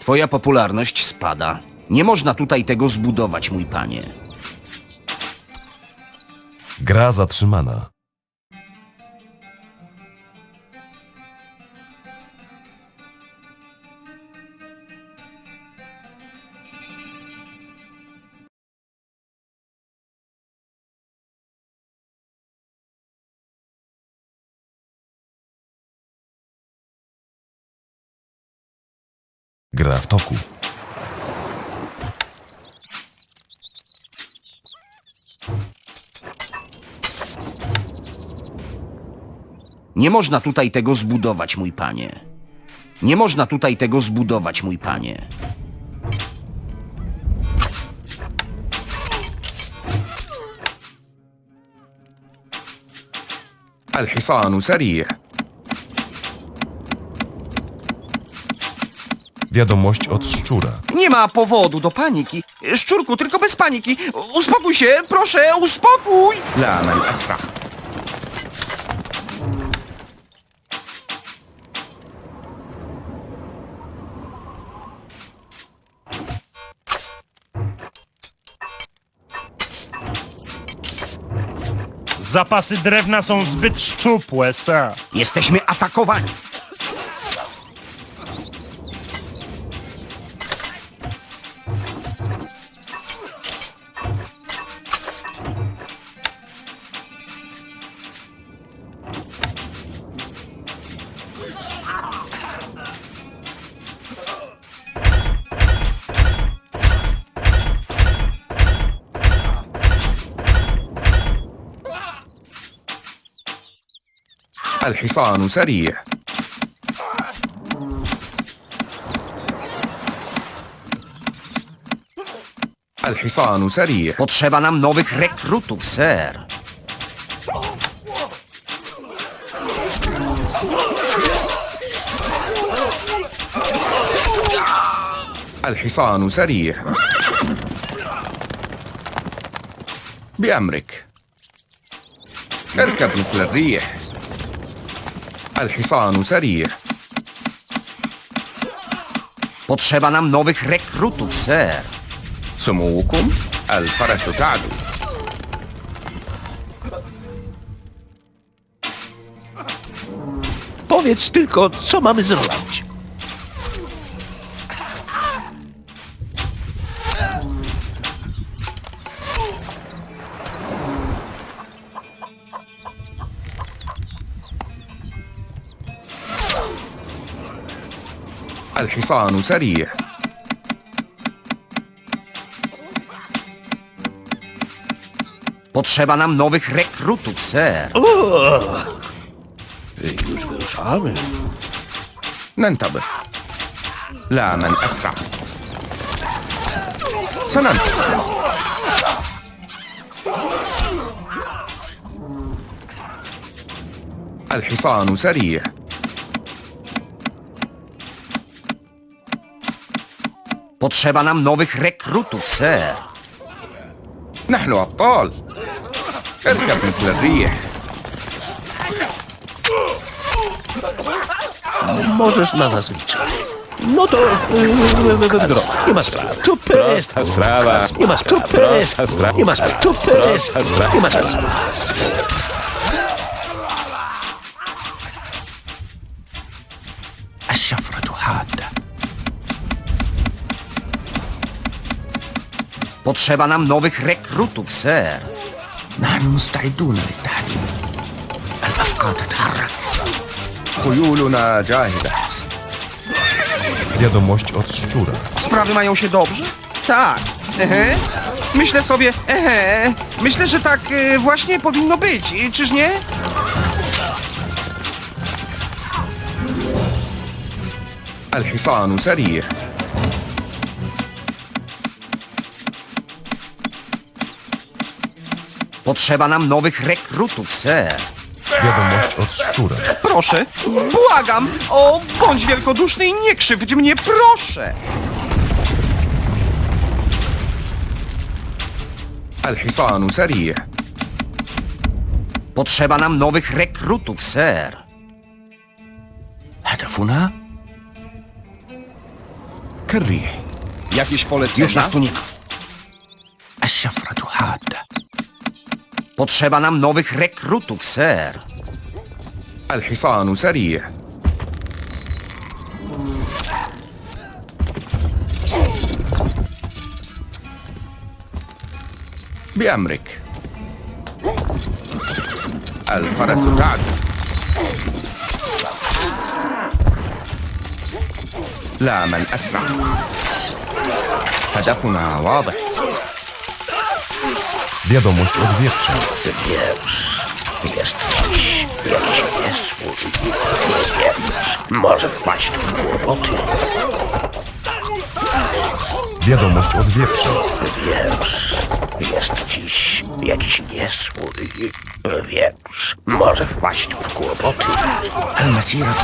Twoja popularność spada. Nie można tutaj tego zbudować, mój panie. Gra zatrzymana. Gra w toku. Nie można tutaj tego zbudować, mój panie. Nie można tutaj tego zbudować, mój panie. الحصان سريع Wiadomość od szczura. Nie ma powodu do paniki. Szczurku, tylko bez paniki. Uspokój się, proszę, uspokój! Lana i Zapasy drewna są zbyt szczupłe, sir. Jesteśmy atakowani. الحصان سريع. الحصان سريع. Potrzeba nam nowych rekrutów, ser. الحصان سريع. بأمرك. اركب مثل الريح. الحصان سريع Potrzeba nam nowych rekrutów, ser. سموكم الفرس تعدو Powiedz tylko, co mamy zrobić. الحصان سريع Potrzeba nam nowych rekrutów, ser. Już wyruszamy. ننتظر لا من أسرع سننتصر الحصان سريع Potrzeba nam nowych rekrutów, ser. نحن أبطال اركب مثل الريح Możesz na nas liczyć. No to yy, drogę. Nie ma sprawy. To prosta sprawa. Nie ma sprawy. Prosta sprawa. Nie ma sprawy. To prosta sprawa. Nie ma sprawy. Potrzeba nam nowych rekrutów, ser. نحن مستعدون للتحديد الأفقار تتحرك خيولنا جاهزة Wiadomość od szczura. Sprawy mają się dobrze? Tak. Ehe. Myślę sobie, ehe. Myślę, że tak e, właśnie powinno być, e, czyż nie? الحصان سريع Potrzeba nam nowych rekrutów, ser. Wiadomość od szczura. Proszę, błagam! O, bądź wielkoduszny i nie krzywdź mnie, proszę! الحصان سريع Potrzeba nam nowych rekrutów, ser. هدفنا كالريح Jakieś polecenia? Już nas tu nie ma. Potrzeba nam nowych rekrutów, ser. الحصان سريع بأمرك الفرس تعدو لا من أسرع هدفنا واضح Wiadomość od wieprza. Ty wieprz, jest coś, jakiś niesłuch. Nie wiem, może wpaść w kłopoty. Wiadomość od wieprza. Wieprz, jest dziś jakiś niesłuch. Wieprz, może wpaść w kłopoty. Al-Masira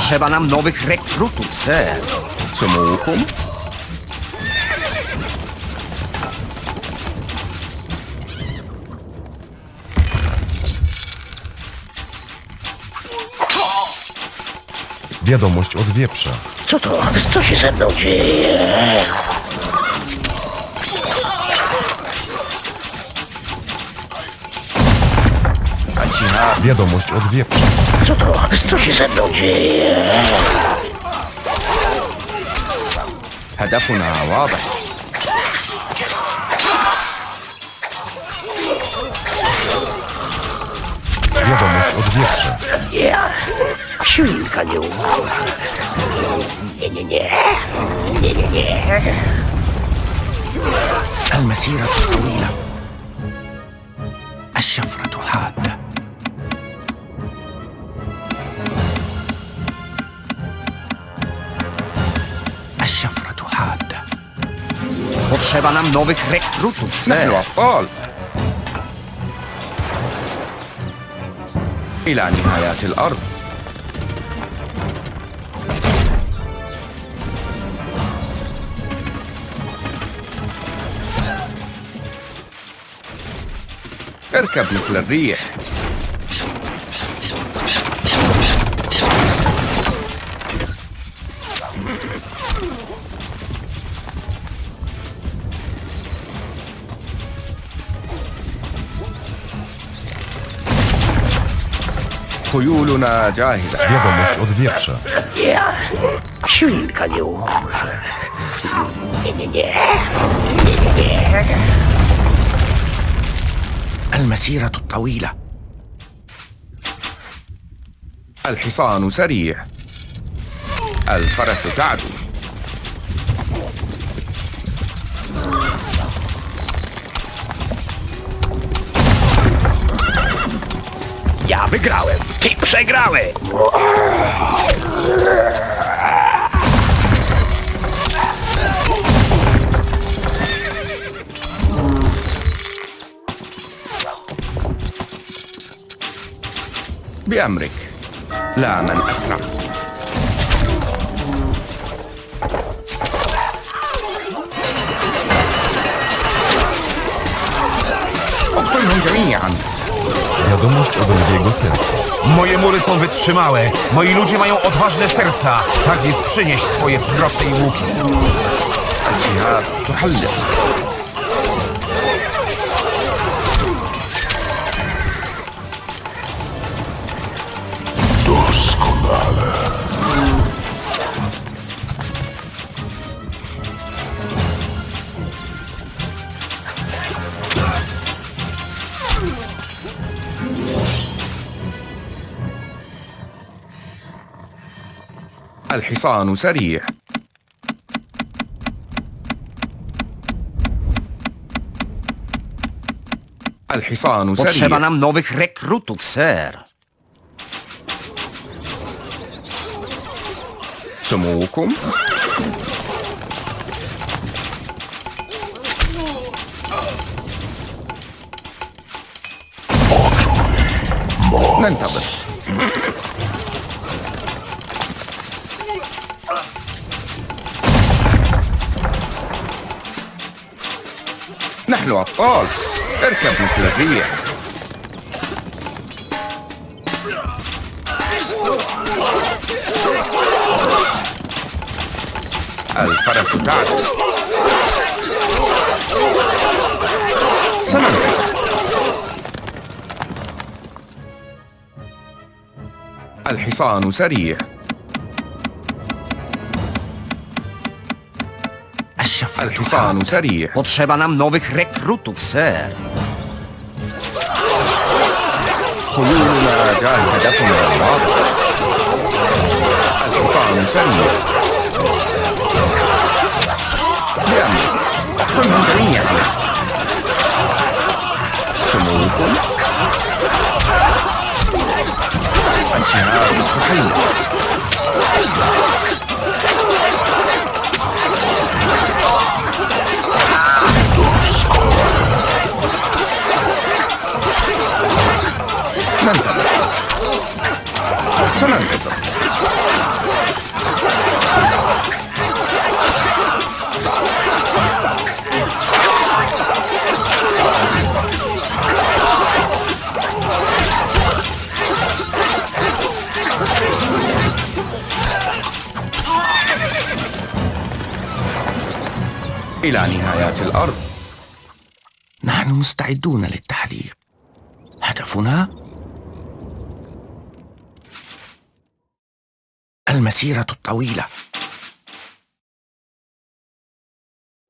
Potrzeba nam nowych rekrutów, ser. Zum Okum? Wiadomość od wieprza. Co to? Co się ze mną dzieje? Wiadomość od wieprza. Co to? Co się ze mną dzieje? هدفنا واضح Wiadomość od wieprza. Ja. Świnka nie umarła. Nie, nie, nie. Nie, nie, nie. المسيرة طويلة الشفرة حادة Potrzeba nam nowych rekrutów, نحن ser. أبطال إلى نهايات الأرض اركب مثل الريح خيولنا جاهزة. يابا مش أذن المسيرة الطويلة. الحصان سريع. الفرس تعدو. Ja wygrałem. Ty przegrałeś. بأمرك لا من أسرع اقتلهم جميعا Wiadomość oberwie jego serca. Moje mury są wytrzymałe. Moi ludzie mają odważne serca. Tak więc przynieś swoje proce i łuki. Ja to. الحصان سريع Alhisanu, serio. Potrzeba nam nowych rekrutów, ser. Sumukum? Nętabę. نحن أبطال اركب مثل الريح الفرس تعرف سننتصر الحصان سريع. الحصان سريع Potrzeba nam nowych rekrutów, ser. خيولنا جاء هدفنا الواضح الحصان سريع بأمر كلهم جميعا سموكم الشهاب إلى نهايات الأرض. نحن مستعدون للتحليق هدفنا المسيرة الطويلة.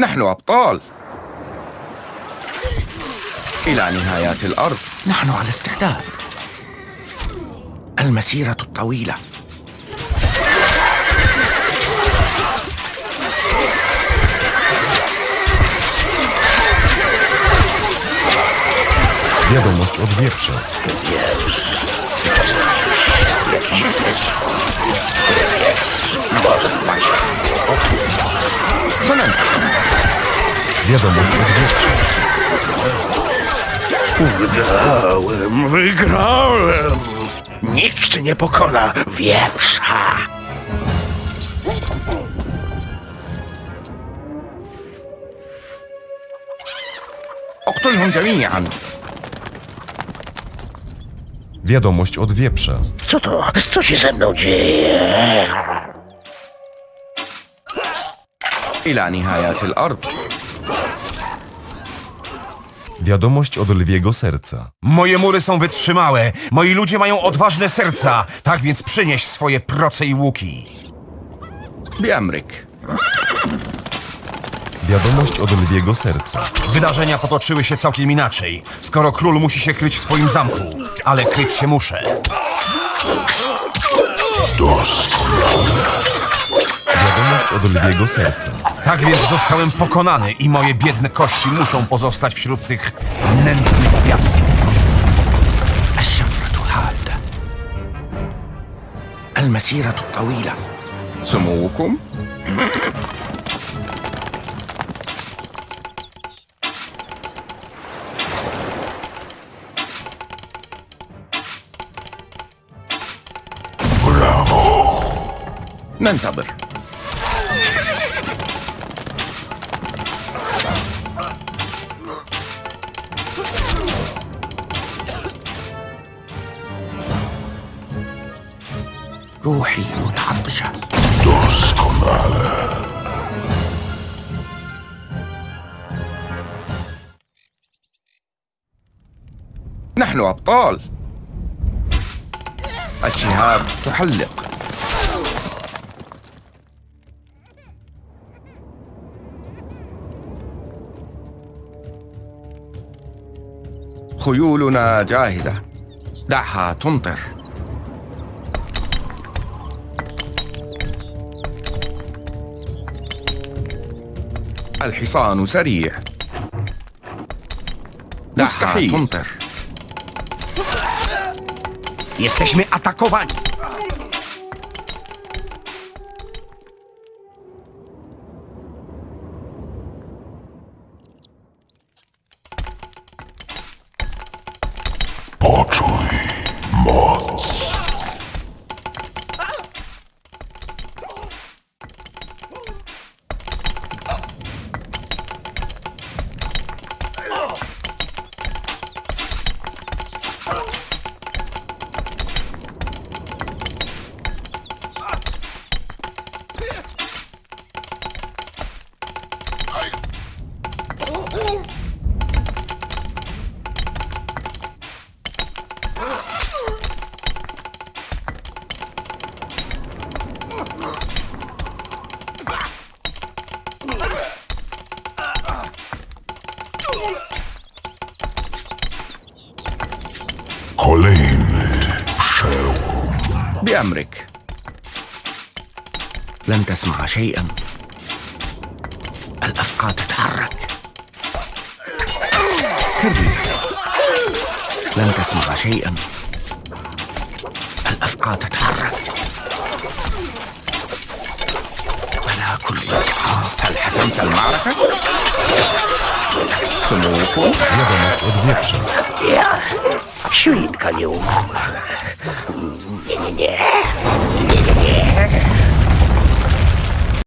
نحن أبطال. إلى نهايات الأرض. نحن على استعداد. المسيرة الطويلة. Wiadomość od wieprza. Właśnie. Zanęta. Wiadomość odwiedzczy. Wygrałem, wygrałem! Nikt nie pokona wieprza! O której on zawinian? Wiadomość od wieprza. Co to? Co się ze mną dzieje? Ila nihayat al-ard. Wiadomość od lwiego serca. Moje mury są wytrzymałe. Moi ludzie mają odważne serca. Tak więc przynieś swoje proce i łuki. Biamryk. Wiadomość od lwiego serca. Wydarzenia potoczyły się całkiem inaczej, skoro król musi się kryć w swoim zamku. Ale kryć się muszę. Dość Wiadomość od lwiego serca. Tak więc zostałem pokonany i moje biedne kości muszą pozostać wśród tych nędznych piasków. الشفرة حادة المسيرة الطويلة سموكم ننتظر روحي متعطشة نحن أبطال. الشهاب تحلق. خيولنا جاهزة. دعها تمطر. الحصان سريع مستحيل تمطر Jesteśmy atakowani. لن تسمع شيئا. الأفقى تتحرك. كبير لن تسمع شيئا. الأفقى تتحرك. ولا كل هل حسمت المعركة؟ سموكم؟ Wiadomość od wieprza. Ja, świnka